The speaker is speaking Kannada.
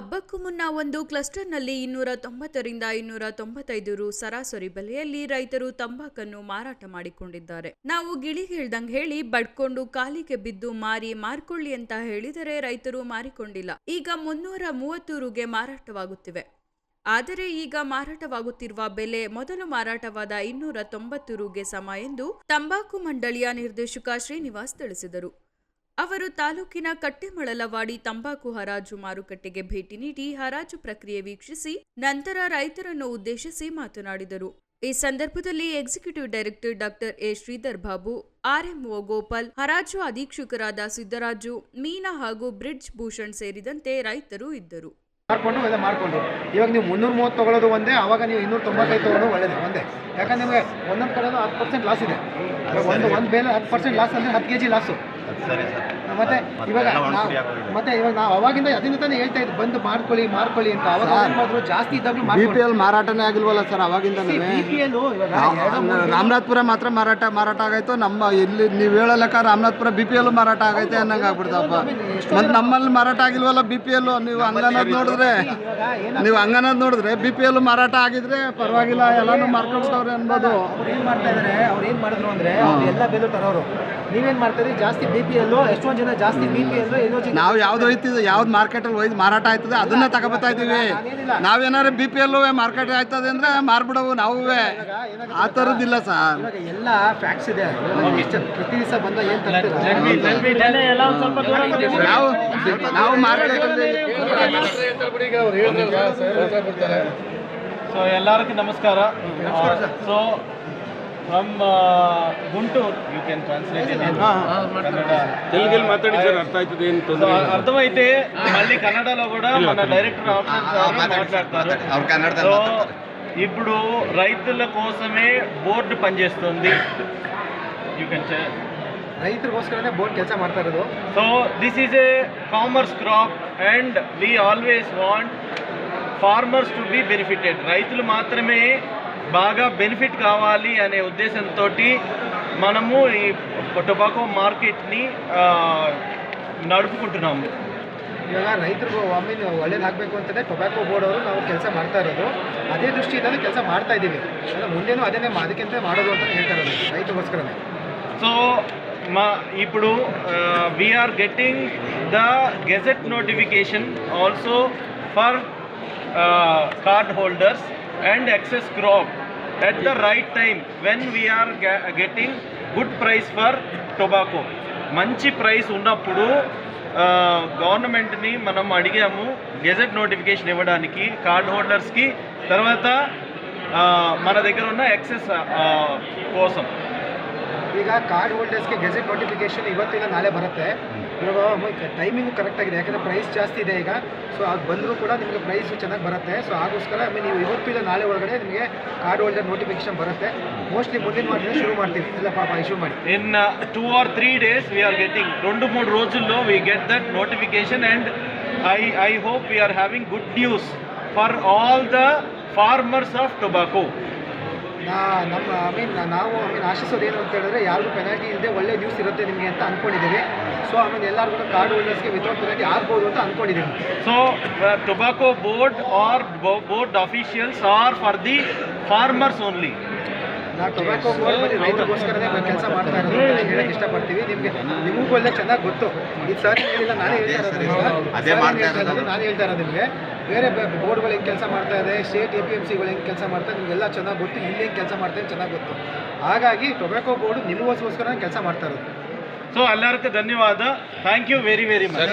ಹಬ್ಬಕ್ಕೂ ಮುನ್ನ ಒಂದು ಕ್ಲಸ್ಟರ್ನಲ್ಲಿ ಇನ್ನೂರ ತೊಂಬತ್ತರಿಂದ ಇನ್ನೂರ ತೊಂಬತ್ತೈದು ರು ಸರಾಸರಿ ಬೆಲೆಯಲ್ಲಿ ರೈತರು ತಂಬಾಕನ್ನು ಮಾರಾಟ ಮಾಡಿಕೊಂಡಿದ್ದಾರೆ. ನಾವು ಗಿಳಿ ಹೇಳ್ದಂಗೆ ಹೇಳಿ ಬಡ್ಕೊಂಡು ಕಾಲಿಗೆ ಬಿದ್ದು ಮಾರಿ ಮಾರ್ಕೊಳ್ಳಿ ಅಂತ ಹೇಳಿದರೆ ರೈತರು ಮಾರಿಕೊಂಡಿಲ್ಲ. ಈಗ ಮುನ್ನೂರ ಮೂವತ್ತು ರುಗೆ ಮಾರಾಟವಾಗುತ್ತಿವೆ. ಆದರೆ ಈಗ ಮಾರಾಟವಾಗುತ್ತಿರುವ ಬೆಲೆ ಮೊದಲು ಮಾರಾಟವಾದ ಇನ್ನೂರ ತೊಂಬತ್ತು ರುಗೆ ಸಮ ಎಂದು ತಂಬಾಕು ಮಂಡಳಿಯ ನಿರ್ದೇಶಕ ಶ್ರೀನಿವಾಸ್ ತಿಳಿಸಿದರು. ಅವರು ತಾಲೂಕಿನ ಕಟ್ಟೆಮಳಲವಾಡಿ ತಂಬಾಕು ಹರಾಜು ಮಾರುಕಟ್ಟೆಗೆ ಭೇಟಿ ನೀಡಿ ಹರಾಜು ಪ್ರಕ್ರಿಯೆ ವೀಕ್ಷಿಸಿ, ನಂತರ ರೈತರನ್ನು ಉದ್ದೇಶಿಸಿ ಮಾತನಾಡಿದರು. ಈ ಸಂದರ್ಭದಲ್ಲಿ executive director doctor A. Shridhar Babu RMO Gopal, ಹರಾಜು ಅಧೀಕ್ಷಕರಾದ ಸಿದ್ದರಾಜು, ಮೀನಾ ಹಾಗೂ ಬ್ರಿಡ್ಜ್ ಭೂಷಣ್ ಸೇರಿದಂತೆ ರೈತರು ಇದ್ದರು. ಮಾರ್ಕೊಂಡು ಅದೇ ಮಾರ್ಕೊಂಡು. ಇವಾಗ ನೀವು ಮುನ್ನೂರ ಮೂವತ್ತು ತೊಗೊಳೋದು ಒಂದೇ ಆವಾಗ ನೀವು ಇನ್ನೂರ ತೊಂಬತ್ತೈದು ತೊಗೊಳ್ಳೋದು ಒಳ್ಳೇದು, ಒಂದೇ. ಯಾಕಂದ್ರೆ ನಿಮಗೆ ಒಂದೊಂದು ಕಡೆ ಹತ್ತು ಪರ್ಸೆಂಟ್ ಲಾಸ್ ಇದೆ. ಒಂದು ಒಂದು ಬೇಲೆ ಹತ್ತು ಪರ್ಸೆಂಟ್ ಲಾಸ್ ಅಂದರೆ ಹತ್ತು ಕೆ ಜಿ ಲಾಸು ಸರಿ ಸರ್. ಮತ್ತೆ ಇವಾಗ ನಾವು ಮತ್ತೆ ಇವಾಗ ನಾವು ಅವಾಗಿಂದ ಅದನ್ನ ತಾನೇ ಹೇಳ್ತಾ ಇದ್ದು ಬಂದು ಮಾಡ್ಕೊಳ್ಳಿ ಮಾರ್ಕೊಳ್ಳಿ ಅಂತ ಅವಾಗ ಏನ್ ಮಾಡಿದ್ರು ಜಾಸ್ತಿ ಇದ್ದಾಗಲೂ ಬಿ ಪಿ ಎಲ್ ಮಾರಾಟನೇ ಆಗಿಲ್ವಲ್ಲ ಸರ್ ಅವಾಗಿಂದನೇ? ಬಿ ಪಿ ಎಲ್ ಇವಾಗ ಎರಡು ಮೂರು ರಾಮನಾಥ್ಪುರ ಮಾತ್ರ ಮಾರಾಟ ಮಾರಾಟ ಆಗೈತು ನಮ್ಮ ಇಲ್ಲಿ ನೀವು ಹೇಳೋ ಲೆಕ್ಕ ರಾಮನಾಥ್ಪುರ ಬಿ ಪಿ ಎಲ್ ಮಾರಾಟ ಆಗೈತೆ ಅನ್ನಂಗೆ ಆಗ್ಬಿಡ್ತಪ್ಪ ಮತ್ತೆ ನಮ್ಮಲ್ಲಿ ಮಾರಾಟ ಆಗಿಲ್ವಲ್ಲ ಬಿ ಪಿ ಎಲ್ ನೀವು ಹಂಗನದ್ ನೋಡಿದ್ರೆ ಇವಾಗ ಏನ ನೀವು ಹಂಗನ್ನೋದು ನೋಡಿದ್ರೆ ಬಿ ಪಿ ಎಲ್ ಮಾರಾಟ ಆಗಿದ್ರೆ ಪರವಾಗಿಲ್ಲ ಎಲ್ಲಾನು ಮಾರ್ಕೊಂಡ್ಬಿಟ್ಟವ್ರೆ ಅನ್ಬೋದು ಅವ್ರು ಏನ್ ಮಾಡ್ತಾ ಇದಾರೆ ಅವ್ರು ಏನ್ ಮಾಡಿದ್ರು ಅಂದ್ರೆ ಅವ್ರು ಎಲ್ಲ ಬೆಲೆ ತರೋರು. ನೀವೇನ್ ಮಾಡ್ತಾ ಇದ್ರಿ ಜಾಸ್ತಿ ಬಿ ಪಿ ಎಲ್ ಎಷ್ಟೊಂದು ಜನ ಜಾಸ್ತಿ ಬಿ ಪಿ ಎಲ್ ಏನೋ ನಾವು ಯಾವ್ದು ಹೋಯ್ತಿದ್ದು ಯಾವ್ದು ಮಾರ್ಕೆಟಲ್ಲಿ ಒಯ್ದು ಮಾರಾಟ ಆಯ್ತದೆ ಅದನ್ನ ತಗೋಬತ್ತಾ ಇದೀವಿ ನಾವೇನಾದ್ರು ಬಿ ಪಿ ಎಲ್ ಮಾರ್ಕೆಟ್ ಆಯ್ತದೆ ಅಂದ್ರೆ ಮಾರ್ಬಿಡವು ನಾವು ಆ ಥರದ್ದಿಲ್ಲ ಸರ್. ಇವಾಗ ಎಲ್ಲ ಫ್ಯಾಕ್ಟ್ಸ್ ಇದೆ. ಎಷ್ಟು ಪ್ರತಿ ದಿವಸ ಬಂದ ಏನ್ ತರ್ತೀರಾ? ನಾವು ನಾವು ಮಾರ್ಕೆಟ್ ಸೊ ಎಲ್ಲರಿಗೂ ನಮಸ್ಕಾರ. So from Guntur you can translate in Kannada తెలుగులో మాట్లాడి సార్ అర్థ అవుతుంది ఏం సో తొందర అర్థమైతే మళ్ళీ కన్నడలో కూడా మన డైరెక్టర్ ఆప్షన్ సార్ మాట్లాడతారు ಅವ್ರು ಕನ್ನಡದಲ್ಲಿ సో ಮಾತಾಡ್ತಾರೆ ఇప్పుడు రైతుల కోసమే బోర్డు పనిచేస్తుంది యూ కెన్ ರೈತರಿಗೋಸ್ಕರನೇ ಬೋರ್ಡ್ ಕೆಲಸ ಮಾಡ್ತಾ ಇರೋದು so this is a commerce crop and we always want farmers to be benefited రైతులు మాత్రమే బాగా బెనిఫిట్ కావాలి అనే ఉద్దేశంతో మనము ఈ టొబాకో మార్కెట్ని ఆ, నడుపుకుంటున్నాము ಇವಾಗ ರೈತರಿಗೂ ಒಮ್ಮೆ ಒಳ್ಳೇದಾಗಬೇಕು ಅಂತಲೇ ಟೊಬ್ಯಾಕೋ ಬೋರ್ಡ್ ಅವರು ನಾವು ಕೆಲಸ ಮಾಡ್ತಾ ಇರೋದು ಅದೇ ದೃಷ್ಟಿಯಿಂದಲೇ ಕೆಲಸ ಮಾಡ್ತಾ ಇದ್ದೀವಿ ಅಂದ್ರೆ ಮುಂದೇನು ಅದನ್ನೇ ಮಾ- ಅದಕ್ಕಿಂತ ಮಾಡೋದು ಅಂತ ಹೇಳ್ತಾ ಇರೋದು ರೈತರಿಗೋಸ್ಕರನೇ సో మా ఇప్పుడు we are getting the gazette notification also for card holders and excess crop at the right time when we are getting good price for tobacco. మంచి ప్రైస్ ఉన్నప్పుడు గవర్నమెంట్ని మనం అడిగాము గెజెట్ నోటిఫికేషన్ ఇవ్వడానికి కార్డ్ హోల్డర్స్కి తర్వాత మన దగ్గర ఉన్న ఎక్సెస్ కోసం. ಈಗ ಕಾರ್ಡ್ ಹೋಲ್ಡರ್ಸ್ಗೆ ಗೆಜೆಟ್ ನೋಟಿಫಿಕೇಶನ್ ಇವತ್ತಿಲ್ಲ ನಾಳೆ ಬರುತ್ತೆ ಇವಾಗ ಟೈಮಿಂಗು ಕರೆಕ್ಟ್ ಆಗಿದೆ ಯಾಕಂದರೆ ಪ್ರೈಸ್ ಜಾಸ್ತಿ ಇದೆ ಈಗ ಸೊ ಅದು ಬಂದರೂ ಕೂಡ ನಿಮಗೆ ಪ್ರೈಸ್ ಚೆನ್ನಾಗಿ ಬರುತ್ತೆ ಸೊ ಆಗೋಸ್ಕರ I mean, ನೀವು ಇವತ್ತು ಇಲ್ಲ ನಾಳೆ ಒಳಗಡೆ ನಿಮಗೆ ಕಾರ್ಡ್ ಹೋಲ್ಡರ್ ನೋಟಿಫಿಕೇಶನ್ ಬರುತ್ತೆ ಮೋಸ್ಟ್ಲಿ ಮುಂದಿನ ವಾರದಿಂದ ಶುರು ಮಾಡ್ತೀವಿ ಎಲ್ಲ ಪಾಪ ಇಶ್ಯೂ ಮಾಡಿ in uh, two or three days we are getting రెండు మూడు రోజుల్లో we get that notification and I, I hope we are having good news for all the farmers of tobacco. ನಾ, ನಮ್ಮ ಐ ಮೀನ್ ನಾವು ಐ ಮೀನ್ ಆಶಿಸೋದು ಏನು ಅಂತ ಹೇಳಿದ್ರೆ ಯಾರಿಗೂ ಪೆನಾಲ್ಟಿ ಇಲ್ಲದೆ ಒಳ್ಳೆ ನ್ಯೂಸ್ ಇರುತ್ತೆ ನಿಮಗೆ ಅಂತ ಅಂದ್ಕೊಂಡಿದ್ದೀವಿ ಸೊ ಆಮೇಲೆ ಎಲ್ಲರಿಗೂ ಕಾರ್ಡ್ ಹೋಲ್ಡರ್ಸ್ಗೆ ವಿತೌಟ್ ಪೆನಾಲ್ಟಿ ಆಗ್ಬೋದು ಅಂತ ಅಂದ್ಕೊಂಡಿದ್ದೀವಿ so tobacco board or board officials are for the farmers only. ನಾವು ಟೊಬ್ಯಾಕೋ ಬೋರ್ಡ್ ಬರೀ ರೈತರಿಗೋಸ್ಕರನೇ ಕೆಲಸ ಮಾಡ್ತಾ ಇರೋದು ಹೇಳಕ್ಕೆ ಇಷ್ಟಪಡ್ತೀವಿ ನಿಮಗೆ ನಿಮಗೂ ಎಲ್ಲ ಚೆನ್ನಾಗಿ ಗೊತ್ತು. ಇದು ಸರ್ ಹೇಳಿಲ್ಲ ನಾನೇ ಹೇಳ್ತಾ ಇರೋದು ಅದೇ ಮಾಡ್ತಾ ಇರೋದು. ಇರೋದು. ನಾನು ಹೇಳ್ತಾ ಇರೋದು ನಿಮಗೆ. ಬೇರೆ ಬೋರ್ಡ್ಗಳು ಹೆಂಗೆ ಕೆಲಸ ಮಾಡ್ತಾ ಇದೆ ಸ್ಟೇಟ್ ಎ ಪಿ ಎಂ ಸಿಗಳು ಹೆಂಗೆ ಕೆಲಸ ಮಾಡ್ತಾರೆ ನಿಮಗೆಲ್ಲ ಚೆನ್ನಾಗಿ ಗೊತ್ತು. ಇಲ್ಲಿ ಹೆಂಗೆ ಕೆಲಸ ಮಾಡ್ತಾರೆ ಚೆನ್ನಾಗಿ ಗೊತ್ತು. ಹಾಗಾಗಿ ಟೊಬ್ಯಾಕೋ ಬೋರ್ಡ್ ನಿಮಗೋಸ್ಕರ ಕೆಲಸ ಮಾಡ್ತಾ ಇರೋದು. ಸೊ ಎಲ್ಲರಿಗೂ ಧನ್ಯವಾದ. Thank you very very much